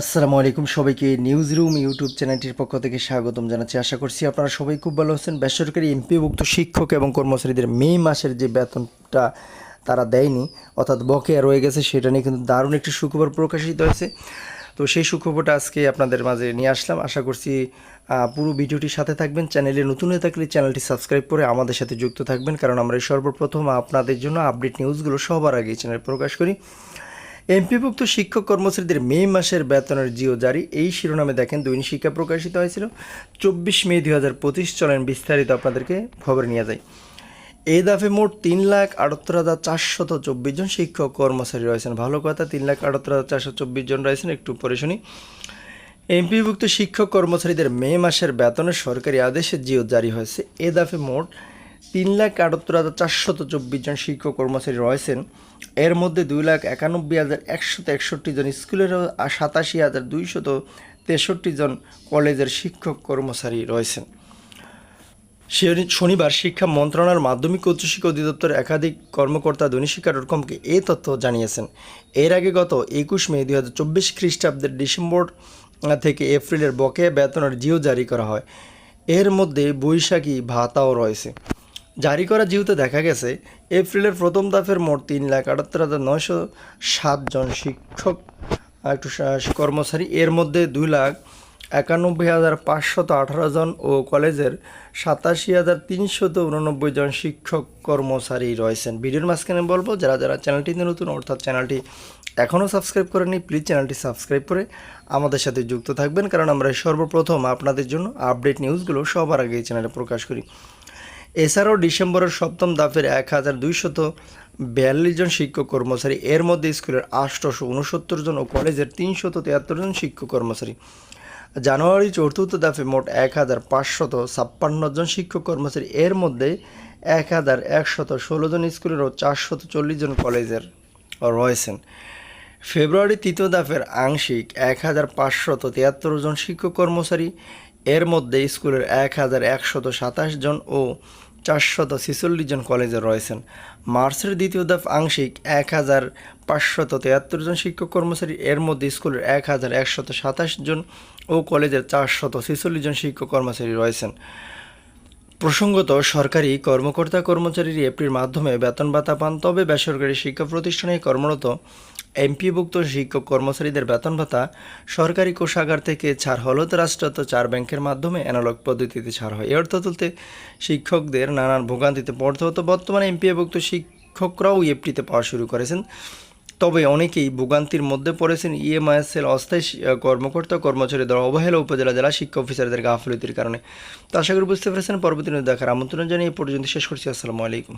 আসসালামু আলাইকুম সবাইকে নিউজ রুম ইউটিউব চ্যানেলটির পক্ষ থেকে স্বাগতম জানাচ্ছি। আশা করছি আপনারা সবাই খুব ভালো আছেন। বেসরকারি এমপিভুক্ত শিক্ষক এবং কর্মচারীদের মে মাসের যে বেতনটা তারা দেয়নি, অর্থাৎ বকেয়া রয়ে গেছে, সেটা নিয়ে কিন্তু দারুণ একটি সুখবর প্রকাশিত হয়েছে। তো সেই সুখবরটা আজকে আপনাদের মাঝে নিয়ে আসলাম। আশা করছি পুরো ভিডিওটির সাথে থাকবেন। চ্যানেলে নতুন হয়ে থাকলে চ্যানেলটি সাবস্ক্রাইব করে আমাদের সাথে যুক্ত থাকবেন, কারণ আমরা সর্বপ্রথম আপনাদের জন্য আপডেট নিউজগুলো সবার আগে চ্যানেলে প্রকাশ করি। এমপিভুক্ত শিক্ষক কর্মচারীদের মে মাসের বেতনের জিও জারি। এই শিরোনামে দেখেন দৈনিক শিক্ষা প্রকাশিত হয়েছিল। চব্বিশ মে দুই হাজার পঁচিশ চলেন বিস্তারিত আপনাদেরকে খবর নিয়ে যায় এই দাফে মোট তিন লাখ আটাত্তর হাজার চারশত চব্বিশ জন শিক্ষক কর্মচারী রয়েছেন। ভালো কথা, তিন লাখ আটাত্তর হাজার চারশো চব্বিশ জন রয়েছেন। একটু পরে শুনি। এমপিভুক্ত শিক্ষক কর্মচারীদের মে মাসের বেতনের সরকারি আদেশে জিও জারি হয়েছে। এ দাফে মোট তিন লাখ আটাত্তর হাজার চারশত চব্বিশ জন শিক্ষক কর্মচারী রয়েছেন। এর মধ্যে দুই লাখ একানব্বই হাজার একশত একষট্টি জন স্কুলের সাতাশি হাজার দুইশত তেষট্টি জন কলেজের শিক্ষক কর্মচারী রয়েছেন। শনি- শনিবার শিক্ষা মন্ত্রণালয়ের মাধ্যমিক উচ্চশিক্ষা অধিদপ্তর একাধিক কর্মকর্তা দৈনিক শিক্ষা ডট কমকে এই তথ্য জানিয়েছেন। এর আগে গত একুশ মে দুই হাজার চব্বিশ খ্রিস্টাব্দের ডিসেম্বর থেকে এপ্রিলের বকেয়া বেতনের জিও জারি করা হয়। এর মধ্যে বৈশাখী ভাতাও রয়েছে। জারি করা জিওতে দেখা গেছে, এপ্রিলের প্রথম দাফের মোট তিন লাখ আটাত্তর হাজার নয়শো সাতজন শিক্ষক একটু কর্মচারী। এর মধ্যে দুই লাখ একানব্বই হাজার পাঁচশত আঠারো জন ও কলেজের সাতাশি হাজার তিনশত উননব্বই জন শিক্ষক কর্মচারী রয়েছেন। ভিডিওর মাঝখানে বলব, যারা যারা চ্যানেলটিতে নতুন, অর্থাৎ চ্যানেলটি এখনও সাবস্ক্রাইব করেনি প্লিজ চ্যানেলটি সাবস্ক্রাইব করে আমাদের সাথে যুক্ত থাকবেন। কারণ আমরা সর্বপ্রথম আপনাদের জন্য আপডেট নিউজগুলো সবার আগে চ্যানেলে প্রকাশ করি। এছাড়াও ডিসেম্বরের সপ্তম দাফের এক হাজার দুইশত বিয়াল্লিশ জন শিক্ষক কর্মচারী, এর মধ্যে স্কুলের আটশোশো উনসত্তর জন ও কলেজের তিনশত তিয়াত্তর জন শিক্ষক কর্মচারী। জানুয়ারি চতুর্থ দাফে মোট এক হাজার পাঁচশত ছাপ্পান্ন জন শিক্ষক কর্মচারী, এর মধ্যে এক হাজার একশত ষোলো জন স্কুলের ও চারশত চল্লিশ জন কলেজের রয়েছেন। ফেব্রুয়ারি তৃতীয় দাফের আংশিক এক হাজার পাঁচশত তিয়াত্তর জন শিক্ষক কর্মচারী, এর মধ্যে স্কুলের এক হাজার একশত সাতাশ জন ও চারশত ছেচল্লিশ জন কলেজে রয়েছেন। মার্চের দ্বিতীয় দাফ আংশিক এক হাজার পাঁচশত তিয়াত্তর জন শিক্ষক কর্মচারী, এর মধ্যে স্কুলের এক হাজার একশত সাতাশ জন ও কলেজের চারশত ছেচল্লিশ জন শিক্ষক কর্মচারী রয়েছেন। প্রসঙ্গত, সরকারি কর্মকর্তা কর্মচারীর এপ্রিল মাধ্যমে বেতন ভাতা পান, তবে বেসরকারি শিক্ষা প্রতিষ্ঠানে কর্মরত এমপিভুক্ত শিক্ষক কর্মচারীদের বেতন ভাতা সরকারি কোষাগার থেকে ছাড় হলত রাষ্ট্রায়ত্ত চার ব্যাংকের মাধ্যমে অ্যানালগ পদ্ধতিতে ছাড় হয়। এ অর্থ তুলতে শিক্ষকদের নানান ভোগান্তিতে পড়তে হতো। বর্তমানে এমপিভুক্ত শিক্ষকরাও এফটিতে পাওয়া শুরু করেছেন। তবে অনেকেই ভোগান্তির মধ্যে পড়েছেন। ইএমআইএসএল অস্থায়ী কর্মকর্তা কর্মচারী কর্মচারীদের অবহেলা উপজেলা জেলা শিক্ষা অফিসারদের গাফলতির কারণে। তো আশা করি বুঝতে পেরেছেন। পরবর্তী দেখার আমন্ত্রণ জানিয়ে পর্যন্ত শেষ করছি। আসসালামু আলাইকুম।